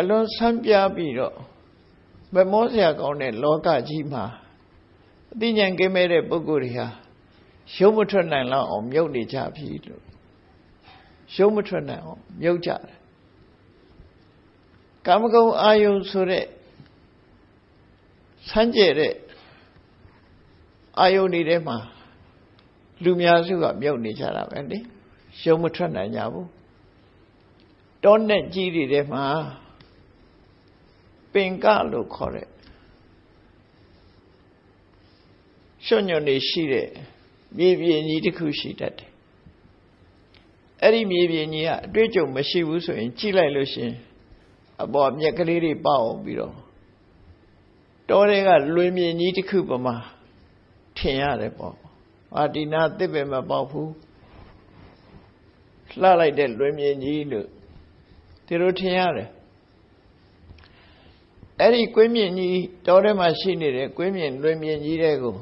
အလွန်ဆန်းပြပြီးတော့မမောစရာကောင်းတဲ့လောကကြီးမှာအသိဉာဏ်ကင်းမဲ့တဲ့ပုဂ္ဂိုလ်တွေဟာရုပ်မထွက်နိုင်လောက်အောင်မြုပ်နေကြပြီလို့ရုပ်မထွက်နိုင်အောင်မြုပ်ကြတယ်ကာမဂုဏ်အာယုဆိုတဲ့ဆန်းကျဲတဲ့အာယုန်တွေထဲမှာလူများစုကမြုပ်နေကြတာပဲလေရုပ်မထွက်နိုင်ကြဘူးတောနဲ့ကြီးတွေထဲမှာ ပင်ကလို့ခေါ်တဲ့ရွှွညွန်နေရှိတဲ့မြေပြင်ကြီးတစ်ခုရှိတတ်တယ်အဲ့ဒီမြေပြင်ကြီးကအတွေ့အကြုံမရှိဘူးဆိုရင်ကြည့်လိုက်လို့ရှင်အပေါ်မြက်ကလေးတွေပေါအောင်ပြီးတော့တောတွေကလွင်မြင်ကြီးတစ်ခုပမာထင်ရတယ်ပေါ့အာဒီနာသစ်ပင်မပေါက်ဘူးလှလိုက်တဲ့လွင်မြင်ကြီးလို့ဒီလိုထင်ရတယ် အဲ့ဒီကွင်းမြင့်ကြီးတောထဲမှာရှိနေတဲ့ကွင်းမြင့်လွင်မြင့်ကြီးတဲ့ကို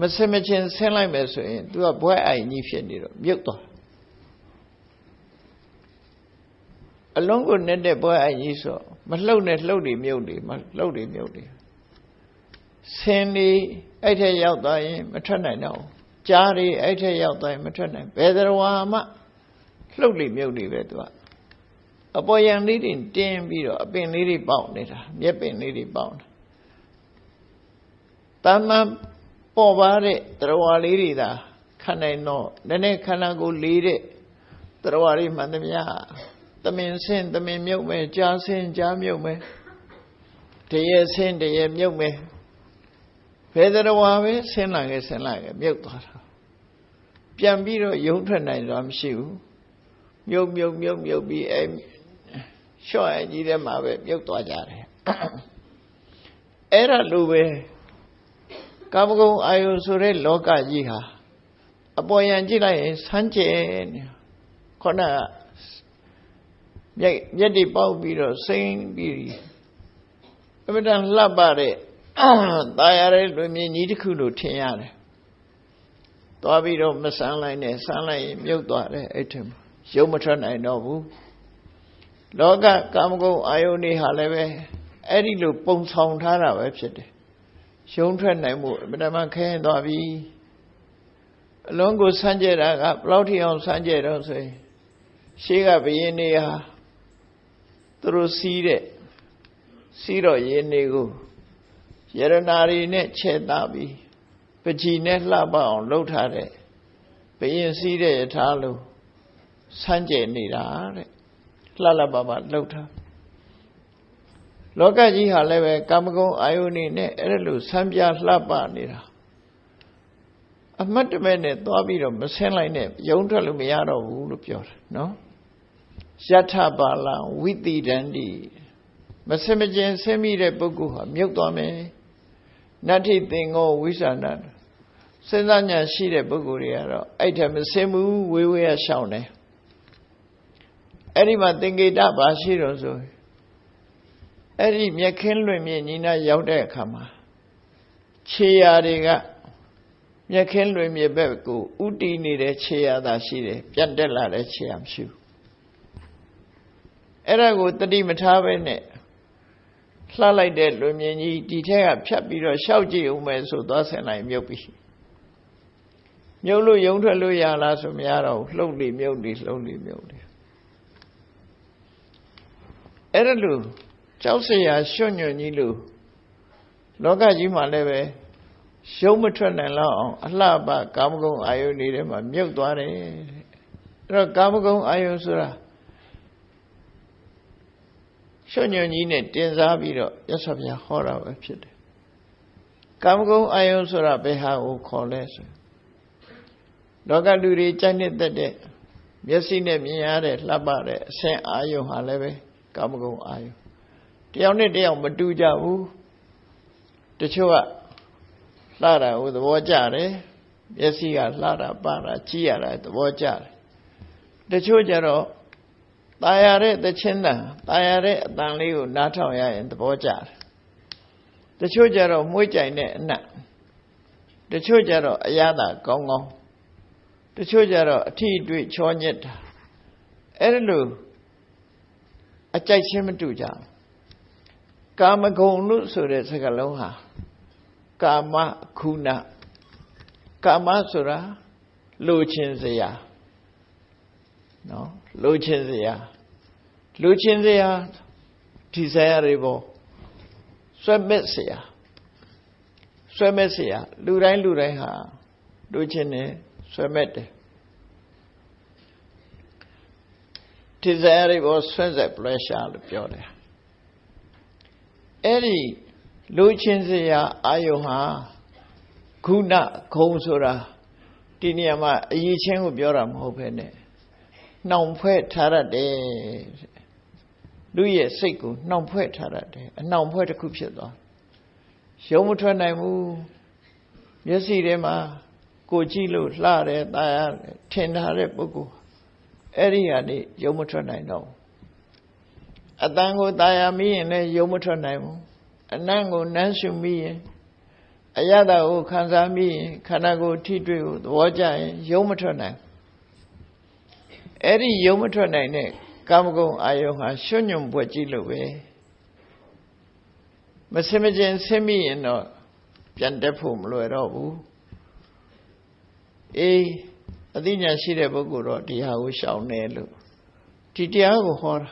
မစင်မချင်းဆင်းလိုက်မယ်ဆိုရင် तू ကဘွဲအိုင်ကြီးဖြစ်နေတော့မြုပ်သွားအလုံးကိုနဲ့တဲ့ဘွဲအိုင်ကြီးဆိုမလှုပ်နဲ့လှုပ်တွေမြုပ်တွေမလှုပ်တွေမြုပ်တွေဆင်းနေအဲ့ထက်ရောက်သွားရင်မထွက်နိုင်တော့ကြားတွေအဲ့ထက်ရောက်သွားရင်မထွက်နိုင်ဘယ်တော်မှလှုပ်လိမြုပ်တွေပဲ तू က အပေါ်ယံလေးတွေတင်းပြီးတော့အပင်လေးတွေပေါက်နေတာမျက်ပင်လေးတွေပေါက်နေတာတမန်ပေါ်ပါတဲ့တရားလေးတွေသာခံနိုင်တော့နည်းနည်းခန္ဓာကိုယ်လေးတဲ့တရားလေးမှန်သမျှသမင်ဆင်းသမင်မြုပ်မယ်ကြားဆင်းကြားမြုပ်မယ်တရေဆင်းတရေမြုပ်မယ်ဘယ်တရားပဲဆင်းလာခဲ့ဆင်းလာခဲ့မြုပ်သွားတာပြန်ပြီးတော့ယုံထွက်နိုင်စွာမရှိဘူးမြုပ်မြုပ်မြုပ်မြုပ်ပြီးအဲ လျှော့ရကြီးထဲမှာပဲမြုပ်သွားကြတယ်အဲ့ဒါလိုပဲကာမဂုဏ်အာယုဆိုတဲ့လောကကြီးဟာအပေါ်ယံကြည့်လိုက်ရင်ဆန်းကျဲနေခုနကမျက်မျက်တွေပေါက်ပြီးတော့စိမ့်ပြီးအမတန်လှပတဲ့ตายရတဲ့လူမြင်ကြီးတစ်ခုလို့ထင်ရတယ်သွားပြီးတော့မဆန်းလိုက်နဲ့ဆန်းလိုက်ရင်မြုပ်သွားတယ်အဲ့ထင်ရုပ်မထွက်နိုင်တော့ဘူး လောကကာမဂုဏ်အာယုန်တွေဟာလည်းပဲအဲ့ဒီလိုပုံဆောင်ထားတာပဲဖြစ်တယ်ရှုံးထွက်နိုင်မှုအမှန်တမ်းခဲရင်သွားပြီအလုံးကိုစမ်းကြတာကဘလောက်ထိအောင်စမ်းကြတော့ဆိုရင်ရှေးကဘယင်းနေဟာသူတို့စီးတဲ့စီးတော့ယင်းနေကိုယရနာရီနဲ့ခြေသားပြီးပကြီးနဲ့လှပအောင်လှုပ်ထားတဲ့ဘယင်းစီးတဲ့ယထာလို့စမ်းကြနေတာတဲ့ လှလှပပလှုပ်ထားလောကကြီးဟာလည်းပဲကာမဂုဏ်အာယုန်နေနဲ့အဲ့ဒါလိုဆန်းပြလှပနေတာအမတ်တမဲ့နဲ့သွားပြီးတော့မဆင်းလိုက်နဲ့ယုံထွက်လို့မရတော့ဘူးလို့ပြောတယ်နော်ယထပါလံဝိတိဒန္တိမဆင်မကျင်ဆင်းမိတဲ့ပုဂ္ဂိုလ်ဟာမြုပ်သွားမယ်နတ္ထိသင်္ကောဝိသနာစဉ်းစားဉာဏ်ရှိတဲ့ပုဂ္ဂိုလ်တွေကတော့အဲ့ထက်မဆင်းဘူးဝေးဝေးရရှောင်းတယ် အဲ့ဒီမှာသင်္ကေတဘာရှိတော့ဆိုအဲ့ဒီမြက်ခင်းလွင်မြင့်ညီနာရောက်တဲ့အခါမှာခြေရာတွေကမြက်ခင်းလွင်မြင့်ဘက်ကိုဥတီနေတဲ့ခြေရာသာရှိတယ်ပြတ်တက်လာတဲ့ခြေရာမရှိဘူးအဲ့ဒါကိုတတိမထားပဲနဲ့လှလိုက်တဲ့လွင်မြင့်ကြီးဒီထက်ကဖြတ်ပြီးတော့ရှောက်ကြည့်ဦးမယ်ဆိုသွားဆင်လိုက်မြုပ်ပြီမြုပ်လို့ယုံထွက်လို့ရလားဆိုမရတော့လှုပ်လိမြုပ်လိလှုပ်လိမြုပ်လိ အဲ့ဒါလို့ကြောက်စရာရွှွညွန့်ကြီးလို့လောကကြီးမှာလည်းပဲရုံးမထွက်နိုင်လောက်အောင်အလှပကာမဂုဏ်အာယုန်တွေထဲမှာမြုပ်သွားတယ်အဲ့တော့ကာမဂုဏ်အာယုန်ဆိုတာရွှွညွန့်ကြီးနဲ့တင်စားပြီးတော့ရသော်ဗျာဟောတာပဲဖြစ်တယ်ကာမဂုဏ်အာယုန်ဆိုတာဘယ်ဟာကိုခေါ်လဲဆိုလောကလူတွေကြိုက်နေတဲ့မျက်စိနဲ့မြင်ရတဲ့လှပတဲ့အဆင့်အာယုန်ဟာလည်းပဲ ကာမဂုဏ်အာယုတယောက်နဲ့တယောက်မတူကြဘူးတချို့ကလှတာကိုသဘောကျတယ်မျက်စိကလှတာပါတာကြည့်ရတာသဘောကျတယ်တချို့ကြတော့ตายရတဲ့သချင်းတန်ตายရတဲ့အတန်လေးကိုနားထောင်ရရင်သဘောကျတယ်တချို့ကြတော့မှုကြိုင်တဲ့အနတ်တချို့ကြတော့အရသာကောင်းကောင်းတချို့ကြတော့အထီးအတွေ့ချောညက်တာအဲ့ဒါလို့ အကြိုက်ချင်းမတူကြဘူးကာမဂုဏ်လို့ဆိုတဲ့စကားလုံးဟာကာမခုနကာမဆိုတာလိုချင်စရာနော်လိုချင်စရာလိုချင်စရာဒီစရာတွေပေါ့ဆွဲမဲ့စရာဆွဲမဲ့စရာလူတိုင်းလူတိုင်းဟာလိုချင်တယ်ဆွဲမဲ့တယ် ဒီစရာတွေပေါ့ဆွဲဆက် pressure လို့ပြောတယ်အဲ့ဒီလိုချင်စရာအာယုဟာခုနခုံဆိုတာဒီနေရာမှာအရေးချင်းကိုပြောတာမဟုတ်ဘဲနဲ့နှောင်ဖွဲ့ထားရတယ်လူရဲ့စိတ်ကိုနှောင်ဖွဲ့ထားရတယ်အနှောင်ဖွဲ့တစ်ခုဖြစ်သွားရုံမထွက်နိုင်ဘူးမျက်စိထဲမှာကိုကြည့်လို့လှတယ်ตาရတယ်ထင်ထားတဲ့ပုဂ္ဂိုလ် အဲ့ဒီဟာနေရုံမထွက်နိုင်တော့အတန်ကိုตาရမိရင်လည်းရုံမထွက်နိုင်ဘူးအနံ့ကိုနမ်းရှုမိရင်အရသာကိုခံစားမိရင်ခန္ဓာကိုယ်ထိတွေ့ကိုသဘောကျရင်ရုံမထွက်နိုင်အဲ့ဒီရုံမထွက်နိုင်တဲ့ကာမဂုဏ်အာယုံဟာရွှွညွန်ပွက်ကြည့်လို့ပဲမစင်မကျင်ဆင်းမိရင်တော့ပြန်တက်ဖို့မလွယ်တော့ဘူးအေး အသိဉာဏ်ရှိတဲ့ပုဂ္ဂိုလ်တော့ဒီဟာကိုရှောင်နေလို့ဒီတရားကိုဟောတာ